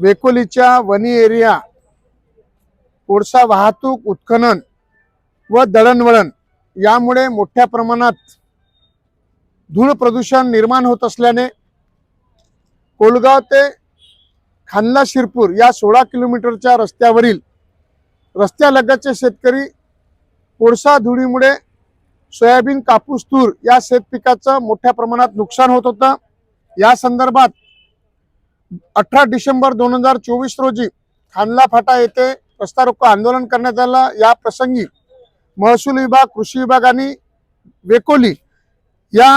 वेकोलीच्या वनी area कोळसा वाहतूक उत्खनन व दळणवळण यामुळे मोठ्या प्रमाणात धूळ प्रदूषण निर्माण होत असल्याने कोलगाव ते खानला शिरपूर या सोळा किलोमीटरच्या रस्त्यावरील रस्त्यालगतचे शेतकरी कोळसा धुळीमुळे सोयाबीन कापूस तूर या शेतपिकाचं मोठ्या प्रमाणात नुकसान होत होतं. या संदर्भात अठरा डिसेंबर दोन हजार चोवीस रोजी खानला फाटा येथे रस्ता रोको आंदोलन करण्यात आलं. या प्रसंगी महसूल विभाग कृषी विभाग आणि वेकोली या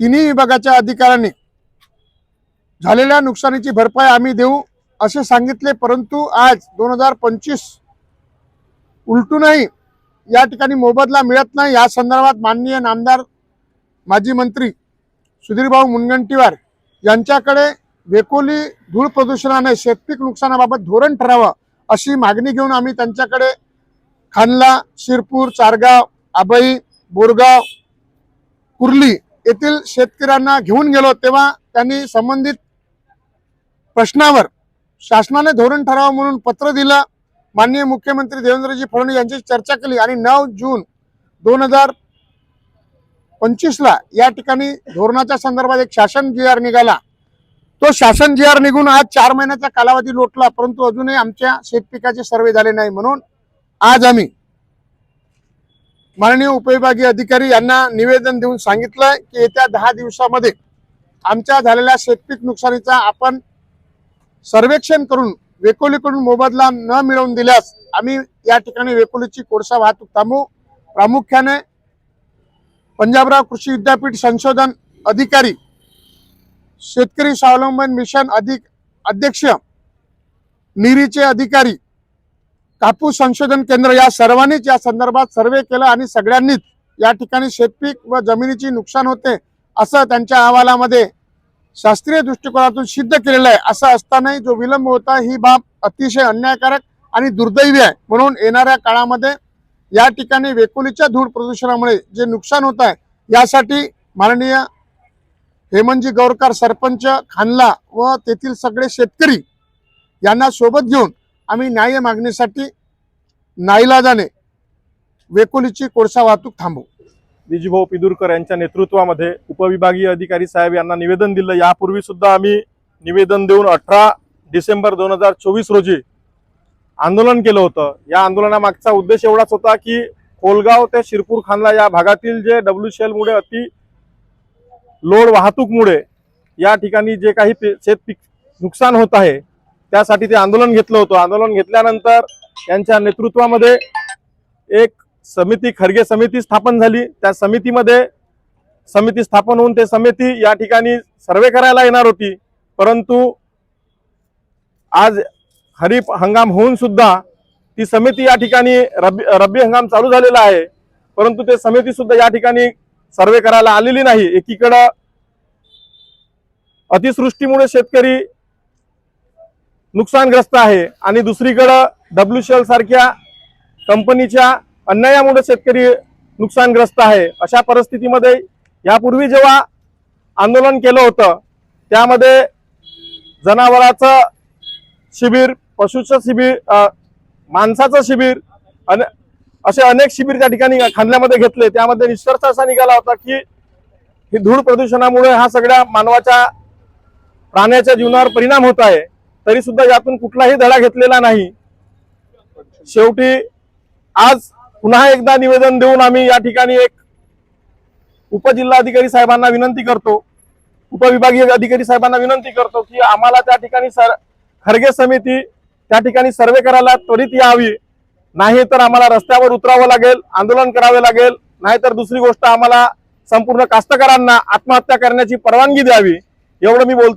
तिन्ही विभागाच्या अधिकाऱ्यांनी झालेल्या नुकसानीची भरपाई आम्ही देऊ असे सांगितले. परंतु आज दोन हजार पंचवीस उलटूनही या ठिकाणी मोबदला मिळत नाही. या संदर्भात माननीय नामदार माजी मंत्री सुधीरभाऊ मुनगंटीवार यांच्याकडे वेकोली धूळ प्रदूषणाने शेतपीक नुकसानाबाबत धोरण ठरावं अशी मागणी घेऊन आम्ही त्यांच्याकडे खानला शिरपूर चारगाव आबई बोरगाव कुर्ली येथील शेतकऱ्यांना घेऊन गेलो तेव्हा त्यांनी संबंधित प्रश्नावर शासनाने धोरण ठरावं म्हणून पत्र दिलं. माननीय मुख्यमंत्री देवेंद्रजी फडणवीस यांची चर्चा केली आणि नऊ जून दोन हजार पंचवीसला या ठिकाणी धोरणाच्या संदर्भात एक शासन जी आर निघाला. तो शासन जी आर निघून आज चार महिन्याचा कालावधी लोटला परंतु अजूनही आमच्या शेतपिकाचे सर्वे झाले नाही. म्हणून आज आम्ही माननीय उपविभागीय अधिकारी यांना निवेदन देऊन सांगितलंय की येत्या दहा दिवसामध्ये आमच्या झालेल्या शेतपीक नुकसानीचा आपण सर्वेक्षण करून वेकोलीकडून मोबदला न मिळवून दिल्यास आम्ही या ठिकाणी वेकोलीची कोळसा वाहतूक थांबवू. प्रामुख्याने पंजाबराव कृषी विद्यापीठ संशोधन अधिकारी शेतकरी स्वावलंबन मिशन अधिक अध्यक्ष निरीचे अधिकारी कापूस संशोधन केंद्र या सर्वांनीच या संदर्भात सर्वे केला आणि सगळ्यांनीच या ठिकाणी शेतपीक व जमिनीची नुकसान होते असं त्यांच्या अहवालामध्ये शास्त्रीय दृष्टिकोनातून सिद्ध केलेलं आहे. असं असतानाही जो विलंब होता ही बाब अतिशय अन्यायकारक आणि दुर्दैवी आहे. म्हणून येणाऱ्या काळामध्ये या ठिकाणी वेकोलीच्या धूळ प्रदूषणामुळे जे नुकसान होत आहे यासाठी माननीय हेमंतजी गौरकर सरपंच खानला व तेथील सगळे शेतकरी यांना सोबत घेऊन आम्ही न्याय मागणीसाठी नाईलाजाने वेकोलीची कोळसा वाहतूक थांबू निजीभाऊ पिदुरकर यांच्या नेतृत्वामध्ये उपविभागीय अधिकारी साहेब यांना निवेदन दिलं. यापूर्वी सुद्धा आम्ही निवेदन देऊन अठरा डिसेंबर दोन हजार चोवीस रोजी आंदोलन केलं होतं. या आंदोलनामागचा उद्देश एवढाच होता की कोलगाव ते शिरपूर खानला या भागातील जे डब्ल्यू मुळे अति लोड वाहतूकमुळे या ठिकाणी जे काही पे- शेतपीक नुकसान होत आहे त्यासाठी ते आंदोलन घेतलं होतं. आंदोलन घेतल्यानंतर यांच्या नेतृत्वामध्ये एक समिती खरगे समिती स्थापन झाली. त्या समितीमध्ये समिती स्थापन होऊन ते समिती या ठिकाणी सर्वे करायला येणार होती. परंतु आज खरीप हंगाम होऊन सुद्धा ती समिती या ठिकाणी रब्बी रब्बी हंगाम चालू झालेला आहे. परंतु ते समिती सुद्धा या ठिकाणी सर्वे करायला आलेली नाही. एकीकडं अतिसृष्टीमुळे शेतकरी नुकसानग्रस्त आहे आणि दुसरीकडं डब्ल्यू सारख्या कंपनीच्या अन्यायामुळे शेतकरी नुकसानग्रस्त आहे. अशा परिस्थितीमध्ये यापूर्वी जेव्हा आंदोलन केलं होतं त्यामध्ये जनावराचं शिबिर पशुचं शिबिर माणसाचं शिबिर अन असे अनेक शिबिर त्या ठिकाणी खांदल्यामध्ये घेतले. त्यामध्ये निष्कर्ष असा निघाला होता की ही धूळ प्रदूषणामुळे हा सगळ्या मानवाच्या प्राण्याच्या जीवनावर परिणाम होत आहे. तरी सुद्धा यातून कुठलाही धडा घेतलेला नाही. शेवटी आज पुन्हा एकदा निवेदन देऊन आम्ही या ठिकाणी एक उपजिल्हाधिकारी साहेबांना विनंती करतो उपविभागीय अधिकारी साहेबांना विनंती करतो की आम्हाला त्या ठिकाणी सर खरगे समिती त्या ठिकाणी सर्वे करायला त्वरित यावी. नाही तर आम्हाला रस्त्यावर उतरावं लागेल आंदोलन करावे लागेल नाहीतर दुसरी गोष्ट आम्हाला संपूर्ण कास्तकारांना आत्महत्या करण्याची परवानगी द्यावी एवढं मी बोलतो.